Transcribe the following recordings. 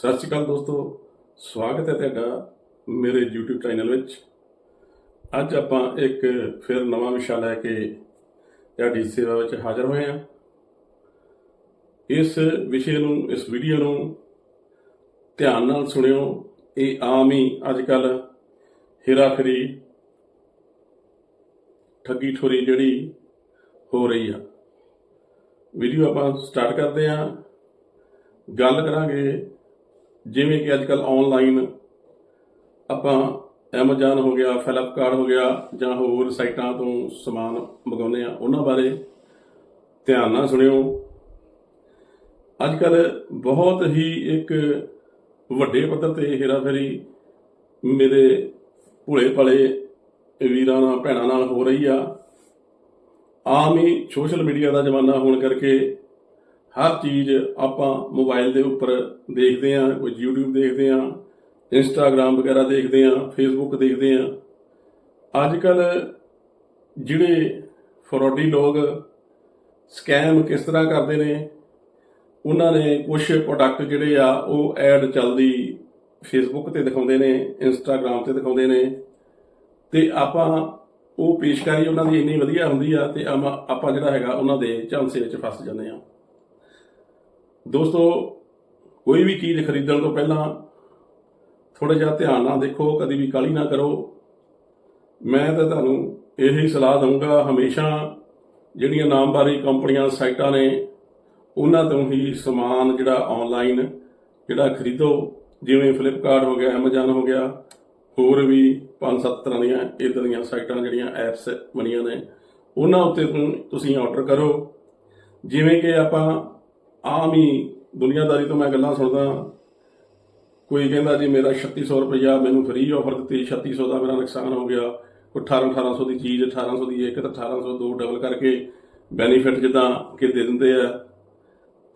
ਸਤਿ ਸ਼੍ਰੀ ਅਕਾਲ ਦੋਸਤੋ, ਸਵਾਗਤ ਹੈ ਤੁਹਾਡਾ ਮੇਰੇ YouTube ਚੈਨਲ ਵਿੱਚ। ਅੱਜ ਆਪਾਂ ਇੱਕ ਫਿਰ ਨਵਾਂ ਵਿਸ਼ਾ ਲੈ ਕੇ ਤੁਹਾਡੀ ਸੇਵਾ ਵਿੱਚ ਹਾਜ਼ਰ ਹੋਏ ਹਾਂ। ਇਸ ਵਿਸ਼ੇ ਨੂੰ, ਇਸ ਵੀਡੀਓ ਨੂੰ ਧਿਆਨ ਨਾਲ ਸੁਣਿਓ। ਇਹ ਆਮ ਹੀ ਅੱਜ ਕੱਲ ਹੇਰਾਫੇਰੀ ਠੱਗੀ ਠੋਰੀ ਜਿਹੜੀ ਹੋ ਰਹੀ ਆ। ਵੀਡੀਓ ਆਪਾਂ ਸਟਾਰਟ ਕਰਦੇ ਹਾਂ। ਗੱਲ ਕਰਾਂਗੇ ਜਿਵੇਂ ਕਿ ਅੱਜ ਕੱਲ ਆਨਲਾਈਨ ਆਪਾਂ ਐਮਾਜ਼ਾਨ ਹੋ ਗਿਆ ਫਲਿੱਪਕਾਰਟ ਹੋ ਗਿਆ ਜਾਂ ਹੋਰ ਸਾਈਟਾਂ ਤੋਂ ਸਮਾਨ ਮੰਗਾਉਂਦੇ ਆ ਉਹਨਾਂ ਬਾਰੇ ਧਿਆਨ ਨਾਲ ਸੁਣਿਓ। ਅੱਜ ਕੱਲ ਬਹੁਤ ਹੀ ਇੱਕ ਵੱਡੇ ਪੱਧਰ ਤੇ ਹੇਰਾਫੇਰੀ ਮੇਰੇ ਭੁਲੇ ਭਲੇ ਵੀਰਾਂ ਨਾਲ, ਭੈਣਾਂ ਨਾਲ ਹੋ ਰਹੀ ਆ। ਆਮ ਹੀ ਸੋਸ਼ਲ ਮੀਡੀਆ ਦਾ ਜ਼ਮਾਨਾ ਹੋਣ ਕਰਕੇ ਹਰ ਚੀਜ਼ ਆਪਾਂ ਮੋਬਾਈਲ ਦੇ ਉੱਪਰ ਦੇਖਦੇ ਆਂ ਕੋਈ YouTube ਦੇਖਦੇ ਆਂ Instagram ਵਗੈਰਾ ਦੇਖਦੇ ਆਂ Facebook ਦੇਖਦੇ ਆਂ ਅੱਜ ਕੱਲ ਜਿਹੜੇ ਫਰੋਡੀ ਲੋਕ ਸਕੈਮ ਕਿਸ ਤਰ੍ਹਾਂ ਕਰਦੇ ਨੇ, ਉਹਨਾਂ ਨੇ ਕੁਝ ਪ੍ਰੋਡਕਟ ਜਿਹੜੇ ਆ, ਉਹ ਐਡ ਚੱਲਦੀ ਫੇਸਬੁੱਕ ਤੇ ਦਿਖਾਉਂਦੇ ਨੇ, Instagram ਤੇ ਦਿਖਾਉਂਦੇ ਨੇ ਤੇ ਆਪਾਂ ਉਹ ਪੇਸ਼ਕਾਰੀ ਉਹਨਾਂ ਦੀ ਇੰਨੀ ਵਧੀਆ ਹੁੰਦੀ ਆ ਤੇ ਆਪਾਂ ਆਪਾਂ ਜਿਹੜਾ ਹੈਗਾ ਉਹਨਾਂ ਦੇ ਝਾਂਸੇ ਵਿੱਚ ਫਸ ਜਾਂਦੇ ਆ ਦੋਸਤੋ, ਕੋਈ ਵੀ ਚੀਜ਼ ਖਰੀਦਣ ਤੋਂ ਪਹਿਲਾਂ ਥੋੜਾ ਜਿਹਾ ਧਿਆਨ ਨਾਲ ਦੇਖੋ, ਕਦੀ ਵੀ ਕਾਲੀ ਨਾ ਕਰੋ। ਮੈਂ ਤਾਂ ਤੁਹਾਨੂੰ ਇਹ ਹੀ ਸਲਾਹ ਦਊਂਗਾ, ਹਮੇਸ਼ਾ ਜਿਹੜੀਆਂ ਨਾਮਵਾਰੀ ਕੰਪਨੀਆਂ, ਸਾਈਟਾਂ ਨੇ, ਉਹਨਾਂ ਤੋਂ ਹੀ ਸਮਾਨ ਜਿਹੜਾ ਆਨਲਾਈਨ ਜਿਹੜਾ ਖਰੀਦੋ, ਜਿਵੇਂ ਫਲਿੱਪਕਾਰਟ ਹੋ ਗਿਆ, Amazon ਹੋ ਗਿਆ, ਹੋਰ ਵੀ ਪੰਜ ਸੱਤ ਤਰ੍ਹਾਂ ਦੀਆਂ ਇਦਾਂ ਦੀਆਂ ਸਾਈਟਾਂ ਜਿਹੜੀਆਂ ਐਪਸ ਬਣੀਆਂ ਨੇ, ਉਹਨਾਂ ਉੱਤੇ ਤੁਸੀਂ ਆਰਡਰ ਕਰੋ। ਜਿਵੇਂ ਕਿ ਆਪਾਂ ਆਮ ਹੀ ਦੁਨੀਆਦਾਰੀ ਤੋਂ ਮੈਂ ਗੱਲਾਂ ਸੁਣਦਾ ਕੋਈ ਕਹਿੰਦਾ ਜੀ ਮੇਰਾ 3600 ਰੁਪਇਆ ਮੈਨੂੰ ਫ੍ਰੀ ਆਫਰ ਦਿੱਤੀ 3600 ਦਾ ਮੇਰਾ ਨੁਕਸਾਨ ਹੋ ਗਿਆ। ਕੋਈ 18 1800 ਦੀ ਚੀਜ਼ 1800 ਦੀ ਇੱਕ ਤਾਂ 1800 ਦੋ ਡਬਲ ਕਰਕੇ ਬੈਨੀਫਿਟ ਜਿੱਦਾਂ ਕਿ ਦੇ ਦਿੰਦੇ ਆ।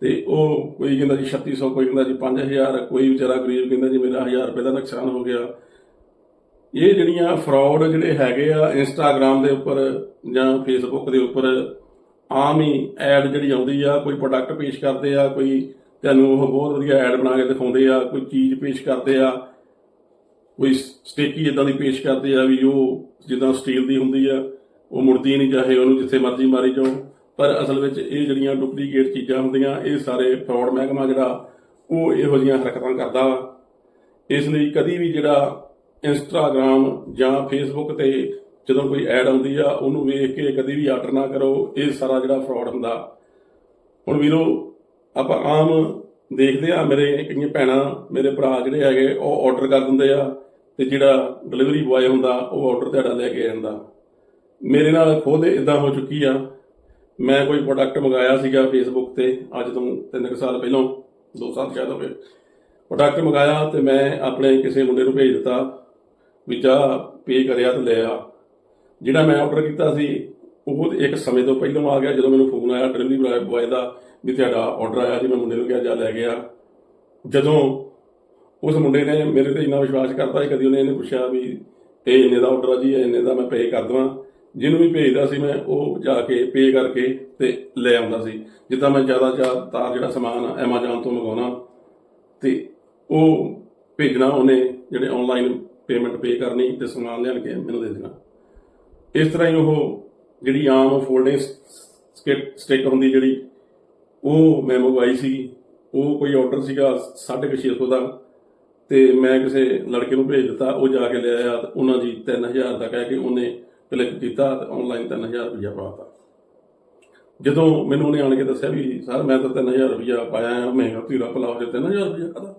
ਤੇ ਉਹ ਕੋਈ ਕਹਿੰਦਾ ਜੀ 3600 ਕੋਈ ਕਹਿੰਦਾ ਜੀ 5000 ਕੋਈ ਵਿਚਾਰਾ ਗਰੀਬ ਕਹਿੰਦਾ ਜੀ ਮੇਰਾ 1000 ਰੁਪਏ ਦਾ ਨੁਕਸਾਨ ਹੋ ਗਿਆ। ਇਹ ਜਿਹੜੀਆਂ ਫਰਾਡ ਜਿਹੜੇ ਹੈਗੇ ਆ ਇੰਸਟਾਗ੍ਰam ਦੇ ਉੱਪਰ ਜਾਂ ਫੇਸਬੁੱਕ ਦੇ ਉੱਪਰ ਆਮ ਹੀ ਐਡ ਜਿਹੜੀ ਆਉਂਦੀ ਆ, ਕੋਈ ਪ੍ਰੋਡਕਟ ਪੇਸ਼ ਕਰਦੇ ਆ, ਕੋਈ ਤੁਹਾਨੂੰ ਉਹ ਬਹੁਤ ਵਧੀਆ ਐਡ ਬਣਾ ਕੇ ਦਿਖਾਉਂਦੇ ਆ, ਕੋਈ ਚੀਜ਼ ਪੇਸ਼ ਕਰਦੇ ਆ, ਕੋਈ ਸਟੇਕੀ ਇਦਾਂ ਦੀ ਪੇਸ਼ ਕਰਦੇ ਆ ਵੀ ਉਹ ਜਿੱਦਾਂ ਸਟੀਲ ਦੀ ਹੁੰਦੀ ਆ, ਉਹ ਮੁੜਦੀ ਨਹੀਂ ਚਾਹੇ ਉਹਨੂੰ ਜਿੱਥੇ ਮਰਜ਼ੀ ਮਾਰੀ ਜਾਓ। ਪਰ ਅਸਲ ਵਿੱਚ ਇਹ ਜਿਹੜੀਆਂ ਡੁਪਲੀਕੇਟ ਚੀਜ਼ਾਂ ਹੁੰਦੀਆਂ, ਇਹ ਸਾਰੇ ਫਰਾਡ ਮਹਿਕਮਾ ਜਿਹੜਾ, ਉਹ ਇਹੋ ਜਿਹੀਆਂ ਹਰਕਤਾਂ ਕਰਦਾ ਇਸ ਲਈ ਕਦੀ ਵੀ ਜਿਹੜਾ ਇੰਸਟਾਗ੍ਰam ਜਾਂ ਫੇਸਬੁੱਕ ਤੇ ਜਦੋਂ ਕੋਈ ਐਡ ਆਉਂਦੀ ਆ, ਉਹਨੂੰ ਵੇਖ ਕੇ ਕਦੀ ਵੀ ਆਰਡਰ ਨਾ ਕਰੋ, ਇਹ ਸਾਰਾ ਜਿਹੜਾ ਫਰਾਡ ਹੁੰਦਾ। ਹੁਣ ਵੀਰੋ, ਆਪਾਂ ਆਮ ਦੇਖਦੇ ਆ, ਮੇਰੇ ਕਈਆਂ ਭੈਣਾਂ, ਮੇਰੇ ਭਰਾ ਜਿਹੜੇ ਹੈਗੇ, ਉਹ ਆਰਡਰ ਕਰ ਦਿੰਦੇ ਆ ਤੇ ਜਿਹੜਾ ਡਿਲੀਵਰੀ ਬੁਆਏ ਹੁੰਦਾ, ਉਹ ਆਰਡਰ ਤੁਹਾਡਾ ਲੈ ਕੇ ਜਾਂਦਾ। ਮੇਰੇ ਨਾਲ ਖੁਦ ਇਦਾਂ ਹੋ ਚੁੱਕੀ ਆ। ਮੈਂ ਕੋਈ ਪ੍ਰੋਡਕਟ ਮੰਗਾਇਆ ਸੀਗਾ ਫੇਸਬੁੱਕ ਤੇ, ਅੱਜ ਤੋਂ 3 ਸਾਲ ਪਹਿਲਾਂ 2 ਸਾਲ ਸ਼ਾਇਦ ਹੋ ਗਏ। ਪ੍ਰੋਡਕਟ ਮੰਗਾਇਆ ਤੇ ਮੈਂ ਆਪਣੇ ਕਿਸੇ ਮੁੰਡੇ ਨੂੰ ਭੇਜ ਦਿੱਤਾ, ਵੀ ਜਾ ਪੇ ਕਰਿਆ ਤੇ ਲੈ ਆ। ਜਿਹੜਾ ਮੈਂ ਆਰਡਰ ਕੀਤਾ ਸੀ, ਉਹ ਇੱਕ ਸਮੇਂ ਤੋਂ ਪਹਿਲਾਂ ਆ ਗਿਆ, ਜਦੋਂ ਮੈਨੂੰ ਫੋਨ ਆਇਆ ਡਿਲੀਵਰੀ ਬੁਆਏ ਦਾ, ਵੀ ਤੁਹਾਡਾ ਆਰਡਰ ਆਇਆ ਜੀ ਮੈਂ ਮੁੰਡੇ ਨੂੰ ਕਿਹਾ, ਜਾ ਲੈ ਗਿਆ। ਜਦੋਂ ਉਸ ਮੁੰਡੇ ਨੇ ਮੇਰੇ ਤੇ ਇੰਨਾ ਵਿਸ਼ਵਾਸ ਕਰਤਾ ਸੀ, ਕਦੀ ਉਹਨੇ ਇਹਨੇ ਪੁੱਛਿਆ ਵੀ, ਇਹ ਇੰਨੇ ਦਾ ਆਰਡਰ ਆ ਜੀ ਇੰਨੇ ਦਾ ਮੈਂ ਪੇ ਕਰ ਦਵਾਂ? ਜਿਹਨੂੰ ਵੀ ਭੇਜਦਾ ਸੀ ਮੈਂ, ਉਹ ਜਾ ਕੇ ਪੇ ਕਰਕੇ ਤੇ ਲੈ ਆਉਂਦਾ ਸੀ। ਜਿੱਦਾਂ ਮੈਂ ਜ਼ਿਆਦਾ ਜ਼ਿਆਦਾ ਜਿਹੜਾ ਸਮਾਨ ਐਮਾਜ਼ਾਨ ਤੋਂ ਮੰਗਾਉਣਾ ਤੇ ਉਹ ਭੇਜਣਾ ਉਹਨੇ, ਜਿਹੜੇ ਆਨਲਾਈਨ ਪੇਮੈਂਟ ਪੇ ਕਰਨੀ ਤੇ ਸਮਾਨ ਲਿਆਣ ਕੇ ਮੈਨੂੰ ਦੇ ਦੇਣਾ। ਇਸ ਤਰ੍ਹਾਂ ਹੀ ਉਹ ਜਿਹੜੀ ਆਮ ਫੋਲਡਿੰਗ ਸਟਿਕ ਹੁੰਦੀ ਜਿਹੜੀ, ਉਹ ਮੈਂ ਮੰਗਵਾਈ ਸੀ। ਉਹ ਕੋਈ ਆਰਡਰ ਸੀਗਾ 650 ਦਾ ਤੇ ਮੈਂ ਕਿਸੇ ਲੜਕੇ ਨੂੰ ਭੇਜ ਦਿੱਤਾ। ਉਹ ਜਾ ਕੇ ਲੈ ਆਇਆ ਤੇ ਉਹਨਾਂ ਜੀ 3000 ਦਾ ਕਹਿ ਕੇ ਉਹਨੇ ਕਲਿੱਕ ਕੀਤਾ ਤੇ ਆਨਲਾਈਨ 3000 ਰੁਪਇਆ ਪਾਤਾ ਜਦੋਂ ਮੈਨੂੰ ਉਹਨੇ ਆਣ ਕੇ ਦੱਸਿਆ ਵੀ, ਸਰ, ਮੈਂ ਤਾਂ 3000 ਰੁਪਇਆ ਪਾਇਆ ਆ ਮਹਿੰਗਾ ਧੀਰਾ ਭਲਾ ਹੋ ਜਾ 3000 ਰੁਪਇਆ ਕਦਾ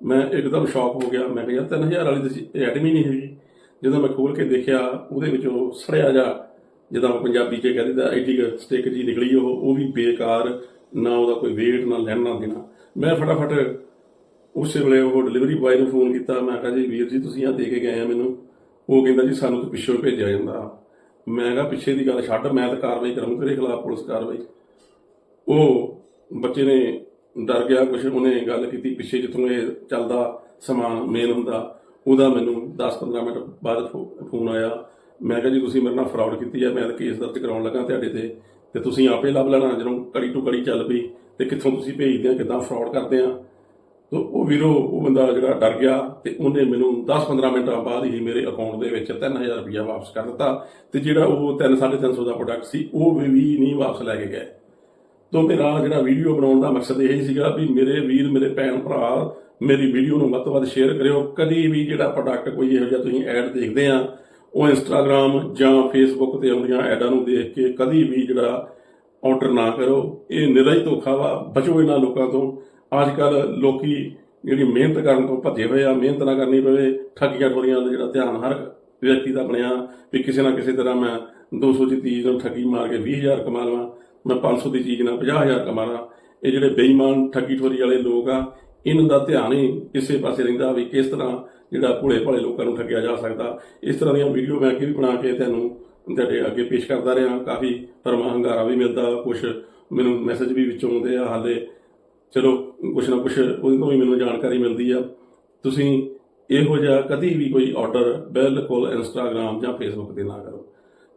ਮੈਂ ਇੱਕਦਮ ਸ਼ੌਕ ਹੋ ਗਿਆ। ਮੈਂ ਕਿਹਾ, ਯਾਰ 3000 ਵਾਲੀ ਤਾਂ ਐਡਮ ਹੀ ਨਹੀਂ ਹੈਗੀ। ਜਦੋਂ ਮੈਂ ਖੋਲ ਕੇ ਦੇਖਿਆ, ਉਹਦੇ ਵਿੱਚੋਂ ਸੜਿਆ ਜਾ ਜਿੱਦਾਂ ਆਪਾਂ ਪੰਜਾਬੀ 'ਚ ਕਹਿ ਦਿੰਦਾ ਐਡੀ ਸਟਿਕ ਜੀ ਨਿਕਲੀ ਉਹ ਉਹ ਵੀ ਬੇਕਾਰ, ਨਾ ਉਹਦਾ ਕੋਈ ਵੇਟ ਨਾ ਲੈਣਾ ਦੇਣਾ। ਮੈਂ ਫਟਾਫਟ ਉਸੇ ਵੇਲੇ ਉਹ ਡਿਲੀਵਰੀ ਬੁਆਏ ਨੂੰ ਫੋਨ ਕੀਤਾ, ਮੈਂ ਕਿਹਾ ਜੀ, ਵੀਰ ਜੀ, ਤੁਸੀਂ ਆ ਦੇ ਕੇ ਗਏ ਆ ਮੈਨੂੰ। ਉਹ ਕਹਿੰਦਾ ਜੀ, ਸਾਨੂੰ ਤਾਂ ਪਿੱਛੋਂ ਭੇਜਿਆ ਜਾਂਦਾ। ਮੈਂ ਕਿਹਾ, ਪਿੱਛੇ ਦੀ ਗੱਲ ਛੱਡ, ਮੈਂ ਤਾਂ ਕਾਰਵਾਈ ਕਰਾਂਗਾ, ਤੇਰੇ ਖਿਲਾਫ ਪੁਲਿਸ ਕਾਰਵਾਈ। ਉਹ ਬੱਚੇ ਨੇ ਡਰ ਗਿਆ, ਕੁਛ ਉਹਨੇ ਗੱਲ ਕੀਤੀ, ਪਿੱਛੇ ਜਿੱਥੋਂ ਇਹ ਚੱਲਦਾ ਸਮਾਨ ਮੇਨ ਹੁੰਦਾ ਉਹਦਾ ਮੈਨੂੰ 10-15 ਮਿੰਟ ਬਾਅਦ ਫੋ- ਫੋਨ ਆਇਆ। ਮੈਂ ਕਿਹਾ ਜੀ, ਤੁਸੀਂ ਮੇਰੇ ਨਾਲ ਫਰਾਡ ਕੀਤੀ ਹੈ, ਮੈਂ ਤਾਂ ਕੇਸ ਦਰਜ ਕਰਾਉਣ ਲੱਗਾ ਤੁਹਾਡੇ ਤੇ। ਤੇ ਤੁਸੀਂ ਆਪੇ ਲੱਭ ਲੈਣਾ, ਜਦੋਂ ਕੜੀ ਟੂ ਕੜੀ ਚੱਲ ਪਈ, ਤੇ ਕਿੱਥੋਂ ਤੁਸੀਂ ਭੇਜਦੇ ਆ ਕਿਦਾਂ ਫਰਾਡ ਕਰਦੇ ਆ ਤੋ ਉਹ ਵੀਰੋ, ਉਹ ਬੰਦਾ ਜਿਹੜਾ ਡਰ ਗਿਆ ਤੇ ਉਹਨੇ ਮੈਨੂੰ 10-15 ਮਿੰਟਾਂ ਬਾਅਦ ਹੀ ਮੇਰੇ ਅਕਾਊਂਟ ਦੇ ਵਿੱਚ 3000 ਰੁਪਇਆ ਵਾਪਸ ਕਰ ਦਿੱਤਾ ਤੇ ਜਿਹੜਾ ਉਹ 3-350 ਦਾ ਪ੍ਰੋਡਕਟ ਸੀ, ਉਹ ਵੀ ਨਹੀਂ ਵਾਪਸ ਲੈ ਕੇ ਗਏ। ਤੋ ਮੇਰਾ ਜਿਹੜਾ ਵੀਡੀਓ ਬਣਾਉਣ ਦਾ ਮਕਸਦ ਇਹ ਸੀਗਾ ਵੀ ਮੇਰੇ ਵੀਰ, ਮੇਰੇ ਭੈਣ ਭਰਾ ਮੇਰੀ ਵੀਡੀਓ ਨੂੰ ਵੱਧ ਤੋਂ ਵੱਧ ਸ਼ੇਅਰ ਕਰਿਓ। ਕਦੀ ਵੀ ਜਿਹੜਾ ਪ੍ਰੋਡਕਟ ਕੋਈ ਇਹੋ ਜਿਹਾ ਤੁਸੀਂ ਐਡ ਦੇਖਦੇ ਆ, ਉਹ ਇੰਸਟਾਗ੍ਰam ਜਾਂ ਫੇਸਬੁੱਕ ਤੇ ਆਉਂਦੀਆਂ ਐਡਾਂ ਨੂੰ ਦੇਖ ਕੇ ਕਦੀ ਵੀ ਜਿਹੜਾ ਆਰਡਰ ਨਾ ਕਰੋ। ਇਹ ਨਿਰਾ ਧੋਖਾ ਵਾ, ਬਚੋ ਇਹਨਾਂ ਲੋਕਾਂ ਤੋਂ। ਅੱਜ ਕੱਲ ਲੋਕੀ ਜਿਹੜੀ ਮਿਹਨਤ ਕਰਨ ਤੋਂ ਭੱਜੇ ਹੋਏ ਆ, ਮਿਹਨਤ ਨਾ ਕਰਨੀ ਪਵੇ, ਠੱਗੀਆਂ ਠੋਰੀਆਂ ਦਾ ਜਿਹੜਾ ਧਿਆਨ ਹਰ ਵਿਅਕਤੀ ਦਾ ਬਣਿਆ ਵੀ ਕਿਸੇ ਨਾ ਕਿਸੇ ਤਰ੍ਹਾਂ ਮੈਂ 200 ਦੀ ਚੀਜ਼ ਨੂੰ ਠੱਗੀ ਮਾਰ ਕੇ 20000 ਕਮਾ ਲਵਾਂ, ਮੈਂ 500 ਦੀ ਚੀਜ਼ ਨਾਲ 50000 ਕਮਾ ਲਾਂ ਇਹ ਜਿਹੜੇ ਬੇਈਮਾਨ, ਠੱਗੀ ਠੋਰੀ ਵਾਲੇ ਲੋਕ ਆ ਇਹਨਾਂ ਦਾ ਧਿਆਨ ਹੀ ਕਿਸੇ ਪਾਸੇ ਰਹਿੰਦਾ ਵੀ ਕਿਸ ਤਰ੍ਹਾਂ ਜਿਹੜਾ ਭੋਲੇ ਭਾਲੇ ਲੋਕਾਂ ਨੂੰ ਠੱਗਿਆ ਜਾ ਸਕਦਾ। ਇਸ ਤਰ੍ਹਾਂ ਦੀਆਂ ਵੀਡੀਓ ਮੈਂ ਅੱਗੇ ਵੀ ਬਣਾ ਕੇ ਤੁਹਾਨੂੰ ਤੁਹਾਡੇ ਅੱਗੇ ਪੇਸ਼ ਕਰਦਾ ਰਿਹਾ। ਕਾਫੀ ਪਰਮਾ ਹੰਗਾਰਾ ਵੀ ਮਿਲਦਾ ਕੁਝ ਮੈਨੂੰ ਮੈਸੇਜ ਵੀ ਵਿੱਚੋਂ ਆਉਂਦੇ ਆ ਹਾਲੇ। ਚਲੋ, ਕੁਛ ਨਾ ਕੁਛ ਉਹਦੇ ਤੋਂ ਵੀ ਮੈਨੂੰ ਜਾਣਕਾਰੀ ਮਿਲਦੀ ਆ। ਤੁਸੀਂ ਇਹੋ ਜਿਹਾ ਕਦੀ ਵੀ ਕੋਈ ਆਰਡਰ ਬਿਲਕੁਲ ਇੰਸਟਾਗ੍ਰam ਜਾਂ ਫੇਸਬੁੱਕ ਤੇ ਨਾ ਕਰੋ।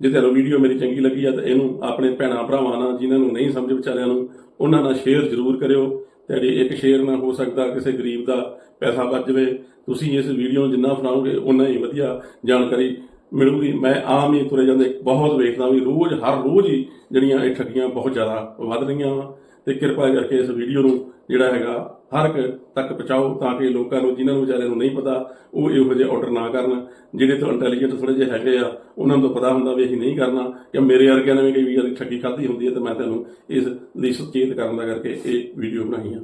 ਜੇ ਤੁਹਾਨੂੰ ਵੀਡੀਓ ਮੇਰੀ ਚੰਗੀ ਲੱਗੀ ਆ ਤਾਂ ਇਹਨੂੰ ਆਪਣੇ ਭੈਣਾਂ ਭਰਾਵਾਂ ਨਾਲ ਜਿਨ੍ਹਾਂ ਨੂੰ ਨਹੀਂ ਸਮਝ ਵਿਚਾਰਿਆਂ ਨੂੰ, ਉਹਨਾਂ ਨਾਲ ਸ਼ੇਅਰ ਜ਼ਰੂਰ ਕਰਿਓ। ਤੁਹਾਡੇ ਇੱਕ ਸ਼ੇਅਰ ਨਾਲ ਹੋ ਸਕਦਾ, ਕਿਸੇ ਗਰੀਬ ਦਾ ਪੈਸਾ ਬਚ ਜਾਵੇ, ਤੁਸੀਂ ਇਸ ਵੀਡੀਓ ਨੂੰ ਜਿੰਨਾ ਫਲਾਓਗੇ ਉਨਾ ਹੀ ਵਧੀਆ ਜਾਣਕਾਰੀ ਮਿਲੂਗੀ। ਮੈਂ ਆਮ ਹੀ ਤੁਰੇ ਜਾਂਦੇ, ਬਹੁਤ ਵੇਖਦਾ ਵੀ ਰੋਜ਼, ਹਰ ਰੋਜ਼ ਹੀ ਜਿਹੜੀਆਂ ਇਹ ਠੱਗੀਆਂ ਬਹੁਤ ਜ਼ਿਆਦਾ ਵੱਧ ਰਹੀਆਂ ਵਾ। ਤੇ ਕਿਰਪਾ ਕਰਕੇ ਇਸ ਵੀਡੀਓ ਨੂੰ ਜਿਹੜਾ ਹੈਗਾ ਹਰ ਇੱਕ ਤੱਕ ਪਹੁੰਚਾਓ ਤਾਂ ਕਿ ਲੋਕਾਂ ਨੂੰ, ਜਿਨ੍ਹਾਂ ਨੂੰ ਵਿਚਾਰਿਆਂ ਨੂੰ ਨਹੀਂ ਪਤਾ, ਉਹ ਇਹੋ ਜਿਹੇ ਆਰਡਰ ਨਾ ਕਰਨ, ਜਿਹੜੇ ਤੋਂ ਇੰਟੈਲੀਜੈਂਟ ਥੋੜੇ ਜਿਹੇ ਹੈਗੇ ਆ, ਉਹਨਾਂ ਨੂੰ ਪਤਾ ਹੁੰਦਾ ਵੀ ਅਸੀਂ ਨਹੀਂ ਕਰਨਾ, ਜਾਂ ਮੇਰੇ ਵਰਗਿਆਂ ਨੇ ਵੀ ਕਈ ਵਾਰੀ ਠੱਗੀ ਖਾਧੀ ਹੁੰਦੀ ਹੈ ਤੇ ਮੈਂ ਤੁਹਾਨੂੰ ਇਸ ਲਈ ਸੁਚੇਤ ਕਰਨ ਦਾ ਕਰਕੇ ਇਹ ਵੀਡੀਓ ਬਣਾਈ ਆ।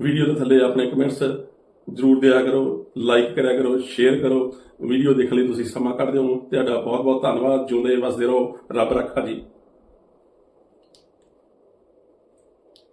ਵੀਡੀਓ ਦੇ ਥੱਲੇ ਆਪਣੇ ਕਮੈਂਟਸ ਜ਼ਰੂਰ ਦਿਆ ਕਰੋ ਲਾਈਕ ਕਰਿਆ ਕਰੋ ਸ਼ੇਅਰ ਕਰੋ। ਵੀਡੀਓ ਦੇਖਣ ਲਈ ਤੁਸੀਂ ਸਮਾਂ ਕੱਢਦੇ ਹੋ ਤੁਹਾਡਾ ਬਹੁਤ ਬਹੁਤ ਧੰਨਵਾਦ। ਜਿਉਂਦੇ ਵਸਦੇ ਰਹੋ। ਰੱਬ ਰੱਖਾ ਜੀ।